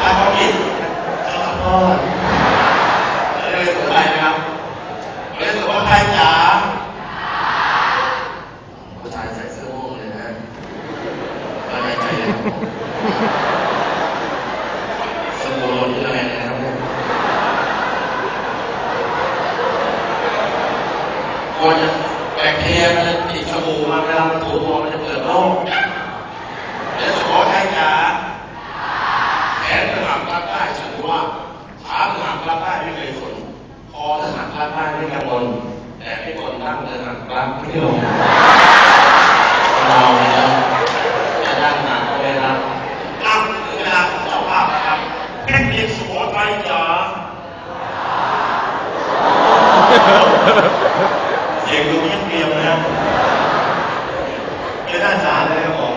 อาพอมิสอาพอดเราจะไปสนใจนะครับเราจะสนใจจ๋าผู้ชายใส่เสื้อม่วงเลยนะเราใจใจเลยสมุนหรืออะไรนะครับเนี่วจะแบคทีเรียมันจะติดสบู่มาเวลามันถูตัวมันจะเกิดโรค ว่าขาถนัดรับได้ไม่เคยสนคอถนัดรับได้ไม่กังวลแต่ให้คนตั้งถนัดรับไม่ลงเราเนี่ยจะตั้งหนักก็ไม่รับตั้งเวลาเจ้าภาพครับเทคนิคสุโขทัยจ๋าเสียงดูเงียบเงียบนะ